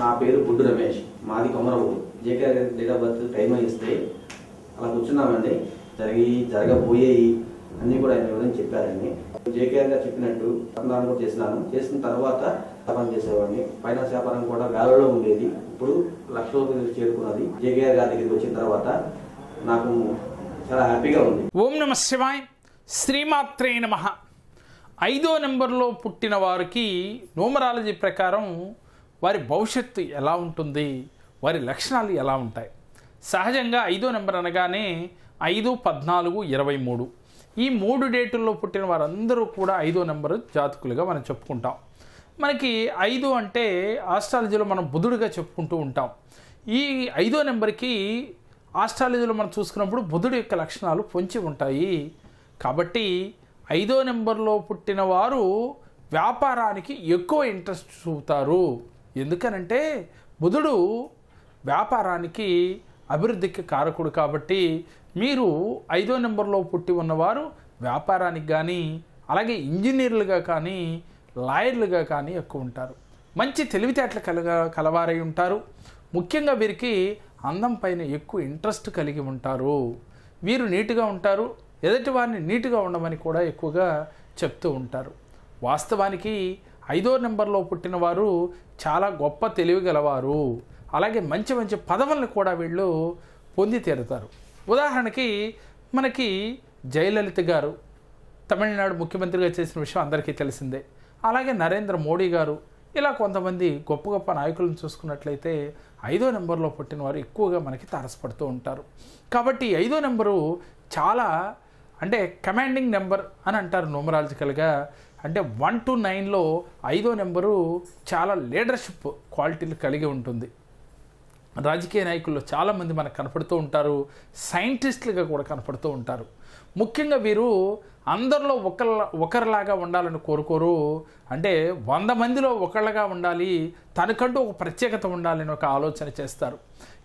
నా పేరు గుడ్డు రమేష్. మాది Komaravuru. JK date of birth time ఇస్తే అలా కూర్చున్నామండి. జరిగి జరగబోయేవి అన్నీ కూడా ఆయన వివరించి చెప్పారండి. జేకేఆర్ గారు చెప్పినట్టు రత్నాలు కూడా చేసినాను. చేసిన తర్వాత వ్యాపారం చేసేవాడిని. ఫైనాన్స్ వ్యాపారం కూడా వేలలో ఉండేది. ఇప్పుడు లక్ష రూపాయలు చేరుకున్నది. జేకేఆర్ గారి దగ్గరికి వచ్చిన తర్వాత నాకు చాలా హ్యాపీగా ఉంది. ఓం నమ శివాయ్. శ్రీమాత్రే నమ. ఐదో నెంబర్లో పుట్టిన వారికి న్యూమరాలజీ ప్రకారం వారి భవిష్యత్తు ఎలా ఉంటుంది? వారి లక్షణాలు ఎలా ఉంటాయి? సహజంగా ఐదో నెంబర్ అనగానే ఐదు పద్నాలుగు ఇరవై మూడు. ఈ మూడు డేటుల్లో పుట్టిన వారందరూ కూడా ఐదో నెంబరు జాతకులుగా మనం చెప్పుకుంటాం. మనకి ఐదు అంటే ఆస్ట్రాలజీలో మనం బుధుడిగా చెప్పుకుంటూ ఉంటాం. ఈ ఐదో నెంబర్కి ఆస్ట్రాలజీలో మనం చూసుకున్నప్పుడు బుధుడు యొక్క లక్షణాలు పొంచి ఉంటాయి. కాబట్టి ఐదో నెంబర్లో పుట్టిన వారు వ్యాపారానికి ఎక్కువ ఇంట్రెస్ట్ చూపుతారు. ఎందుకనంటే బుధుడు వ్యాపారానికి అభివృద్ధికి కారకుడు కాబట్టి మీరు ఐదో నెంబర్లో పుట్టి ఉన్నవారు వ్యాపారానికి కానీ అలాగే ఇంజనీర్లుగా కానీ లాయర్లుగా కానీ ఎక్కువ ఉంటారు. మంచి తెలివితేటలు కలగ కలవారై ఉంటారు. ముఖ్యంగా వీరికి అందం పైన ఎక్కువ ఇంట్రెస్ట్ కలిగి ఉంటారు. వీరు నీట్గా ఉంటారు. ఎదుటి వారిని నీట్గా ఉండమని కూడా ఎక్కువగా చెప్తూ ఉంటారు. వాస్తవానికి ఐదో నెంబర్లో పుట్టిన వారు చాలా గొప్ప తెలివి గలవారు. అలాగే మంచి మంచి పదవులను కూడా వీళ్ళు పొంది తీరుతారు. ఉదాహరణకి మనకి జయలలిత గారు తమిళనాడు ముఖ్యమంత్రిగా చేసిన విషయం అందరికీ తెలిసిందే. అలాగే నరేంద్ర మోడీ గారు ఇలా కొంతమంది గొప్ప గొప్ప నాయకులను చూసుకున్నట్లయితే ఐదో నెంబర్లో పుట్టిన వారు ఎక్కువగా మనకి తారసపడుతూ ఉంటారు. కాబట్టి ఐదో నెంబరు చాలా అంటే కమాండింగ్ నెంబర్ అని అంటారు న్యూమరాలజికల్గా అంటే వన్ టు నైన్లో ఐదో నెంబరు చాలా లీడర్షిప్ క్వాలిటీలు కలిగి ఉంటుంది. రాజకీయ నాయకుల్లో చాలామంది మనకు కనపడుతూ ఉంటారు. సైంటిస్టులుగా కూడా కనపడుతూ ఉంటారు. ముఖ్యంగా వీరు అందరిలో ఒకళ్ళ ఒకరిలాగా ఉండాలని కోరుకోరు. అంటే వంద మందిలో ఒకళ్ళగా ఉండాలి తనకంటూ ఒక ప్రత్యేకత ఉండాలని ఒక ఆలోచన చేస్తారు.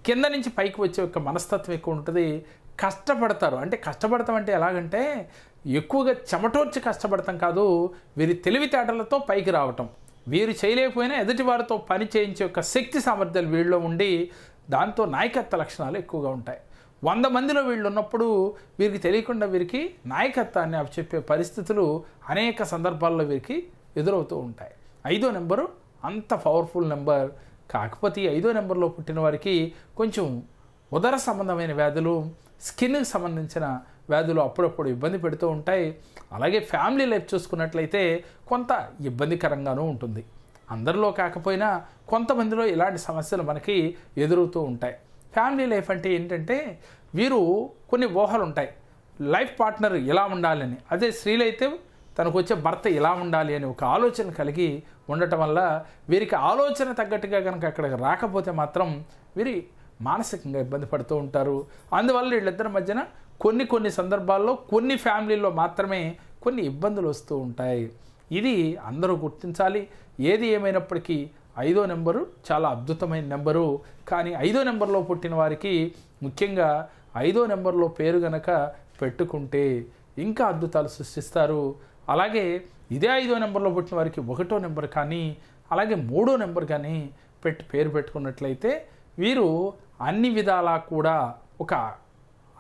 కింద నుంచి పైకి వచ్చే ఒక మనస్తత్వం ఎక్కువ ఉంటుంది. కష్టపడతారు. అంటే కష్టపడతాం అంటే ఎలాగంటే ఎక్కువగా చెమటోర్చి కష్టపడతాం కాదు వీరి తెలివితేటలతో పైకి రావటం. వీరు చేయలేకపోయినా ఎదుటి వారితో పని చేయించే ఒక శక్తి సామర్థ్యాలు వీళ్ళలో ఉండి దాంతో నాయకత్వ లక్షణాలు ఎక్కువగా ఉంటాయి. వంద మందిలో వీళ్ళు ఉన్నప్పుడు వీరికి తెలియకుండా వీరికి నాయకత్వాన్ని అవి చెప్పే పరిస్థితులు అనేక సందర్భాల్లో వీరికి ఎదురవుతూ ఉంటాయి. ఐదో నెంబరు అంత పవర్ఫుల్ నెంబర్. కాకపోతే ఈ ఐదో నెంబర్లో పుట్టిన వారికి కొంచెం ఉదర సంబంధమైన వ్యాధులు స్కిన్కి సంబంధించిన వ్యాధులు అప్పుడప్పుడు ఇబ్బంది పెడుతూ ఉంటాయి. అలాగే ఫ్యామిలీ లైఫ్ చూసుకున్నట్లయితే కొంత ఇబ్బందికరంగానూ ఉంటుంది. అందరిలో కాకపోయినా కొంతమందిలో ఇలాంటి సమస్యలు మనకి ఎదురవుతూ ఉంటాయి. ఫ్యామిలీ లైఫ్ అంటే ఏంటంటే వీరు కొన్ని ఊహలు ఉంటాయి లైఫ్ పార్ట్నర్ ఇలా ఉండాలని అదే స్త్రీలైతే తనకు వచ్చే భర్త ఇలా ఉండాలి అని ఒక ఆలోచన కలిగి ఉండటం వల్ల వీరికి ఆలోచన తగ్గట్టుగా కనుక అక్కడికి రాకపోతే మాత్రం వీరి మానసికంగా ఇబ్బంది పడుతూ ఉంటారు. అందువల్ల వీళ్ళిద్దరి మధ్యన కొన్ని కొన్ని సందర్భాల్లో కొన్ని ఫ్యామిలీల్లో మాత్రమే కొన్ని ఇబ్బందులు వస్తూ ఉంటాయి. ఇది అందరూ గుర్తించాలి. ఏది ఏమైనప్పటికీ ఐదో నెంబరు చాలా అద్భుతమైన నెంబరు. కానీ ఐదో నెంబర్లో పుట్టిన వారికి ముఖ్యంగా ఐదో నెంబర్లో పేరు గనక పెట్టుకుంటే ఇంకా అద్భుతాలు సృష్టిస్తారు. అలాగే ఇదే ఐదో నెంబర్లో పుట్టిన వారికి ఒకటో నెంబర్ కానీ అలాగే మూడో నెంబర్ కానీ పెట్టి పేరు పెట్టుకున్నట్లయితే వీరు అన్ని విధాలా కూడా ఒక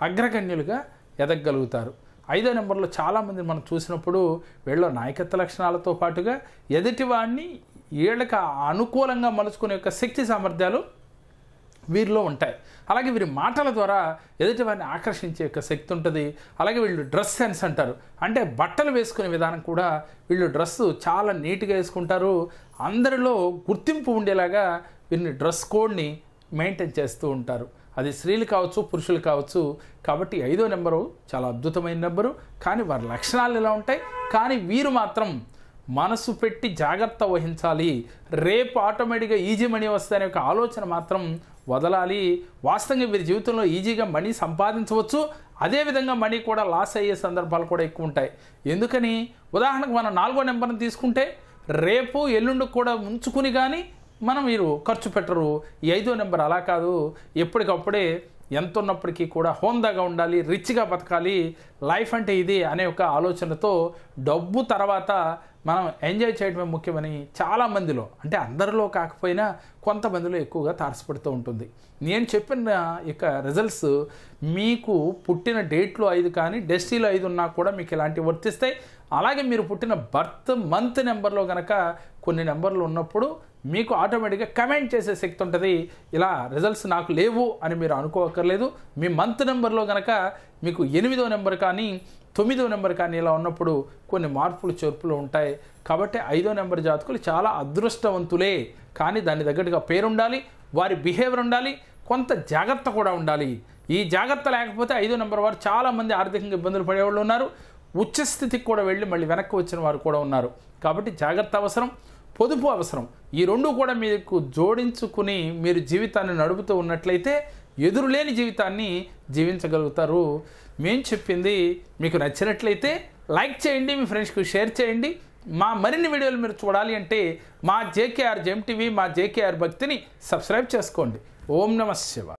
అగ్రగణ్యులుగా ఎదగగలుగుతారు. ఐదో నెంబర్లో చాలామంది మనం చూసినప్పుడు వీళ్ళ నాయకత్వ లక్షణాలతో పాటుగా ఎదుటివాడిని వీళ్ళకి అనుకూలంగా మలుచుకునే యొక్క శక్తి సామర్థ్యాలు వీరిలో ఉంటాయి. అలాగే వీరి మాటల ద్వారా ఎదుటివారిని ఆకర్షించే యొక్క శక్తి ఉంటుంది. అలాగే వీళ్ళు డ్రెస్ సెన్స్ అంటారు. అంటే బట్టలు వేసుకునే విధానం కూడా వీళ్ళు డ్రెస్ చాలా నీట్గా వేసుకుంటారు. అందరిలో గుర్తింపు ఉండేలాగా వీరిని డ్రెస్ కోడ్ని మెయింటైన్ చేస్తూ ఉంటారు. అది స్త్రీలు కావచ్చు పురుషులు కావచ్చు. కాబట్టి ఐదో నెంబరు చాలా అద్భుతమైన నెంబరు. కానీ వారి లక్షణాలు ఎలా ఉంటాయి? కానీ వీరు మాత్రం మనసు పెట్టి జాగ్రత్త వహించాలి. రేపు ఆటోమేటిక్గా ఈజీ మనీ వస్తాయనే ఒక ఆలోచన మాత్రం వదలాలి. వాస్తవంగా వీరి జీవితంలో ఈజీగా మనీ సంపాదించవచ్చు. అదేవిధంగా మనీ కూడా లాస్ అయ్యే సందర్భాలు కూడా ఎక్కువ ఉంటాయి. ఎందుకని? ఉదాహరణకు మనం నాలుగో నెంబర్ని తీసుకుంటే రేపు ఎల్లుండి కూడా ఉంచుకుని కానీ మనం మీరు ఖర్చు పెట్టరు ఈ ఐదో నెంబర్ అలా కాదు. ఎప్పటికప్పుడే ఎంత ఉన్నప్పటికీ కూడా హోందాగా ఉండాలి రిచ్గా బతకాలి లైఫ్ అంటే ఇది అనే ఒక ఆలోచనతో డబ్బు తర్వాత మనం ఎంజాయ్ చేయడమే ముఖ్యమని చాలామందిలో అంటే అందరిలో కాకపోయినా కొంతమందిలో ఎక్కువగా తారసపడుతూ ఉంటుంది. నేను చెప్పిన ఇక రిజల్ట్స్ మీకు పుట్టిన డేట్లో ఐదు కానీ డెస్టీలో ఐదు ఉన్నా కూడా మీకు ఇలాంటివి వర్తిస్తాయి. అలాగే మీరు పుట్టిన బర్త్ మంత్ నెంబర్లో కనుక కొన్ని నెంబర్లు ఉన్నప్పుడు మీకు ఆటోమేటిక్గా కమెంట్ చేసే శక్తి ఉంటుంది. ఇలా రిజల్ట్స్ నాకు లేవు అని మీరు అనుకోకర్లేదు. మీ మంత్ నెంబర్లో కనుక మీకు ఎనిమిదో నెంబర్ కానీ తొమ్మిదో నెంబర్ కానీ ఇలా ఉన్నప్పుడు కొన్ని మార్పులు చేర్పులు ఉంటాయి. కాబట్టి ఐదో నెంబర్ జాతకులు చాలా అదృష్టవంతులే. కానీ దాని తగ్గట్టుగా పేరుండాలి వారి బిహేవియర్ ఉండాలి కొంత జాగ్రత్త కూడా ఉండాలి. ఈ జాగ్రత్త లేకపోతే ఐదో నెంబర్ వారు చాలామంది ఆర్థికంగా ఇబ్బందులు పడేవాళ్ళు ఉన్నారు. ఉచ్చస్థితికి కూడా వెళ్ళి మళ్ళీ వెనక్కి వచ్చిన వారు కూడా ఉన్నారు. కాబట్టి జాగ్రత్త అవసరం. పొదుపు అవసరం. ఈ రెండు కూడా మీకు జోడించుకుని మీరు జీవితాన్ని నడుపుతూ ఉన్నట్లయితే ఎదురులేని జీవితాన్ని జీవించగలుగుతారు. మేము చెప్పింది మీకు నచ్చినట్లయితే లైక్ చేయండి మీ ఫ్రెండ్స్కి షేర్ చేయండి. మా మరిన్ని వీడియోలు మీరు చూడాలి అంటే మా జేకేఆర్ జెమ్ టీవీ మా జేకేఆర్ భక్తిని సబ్స్క్రైబ్ చేసుకోండి. ఓం నమ శివ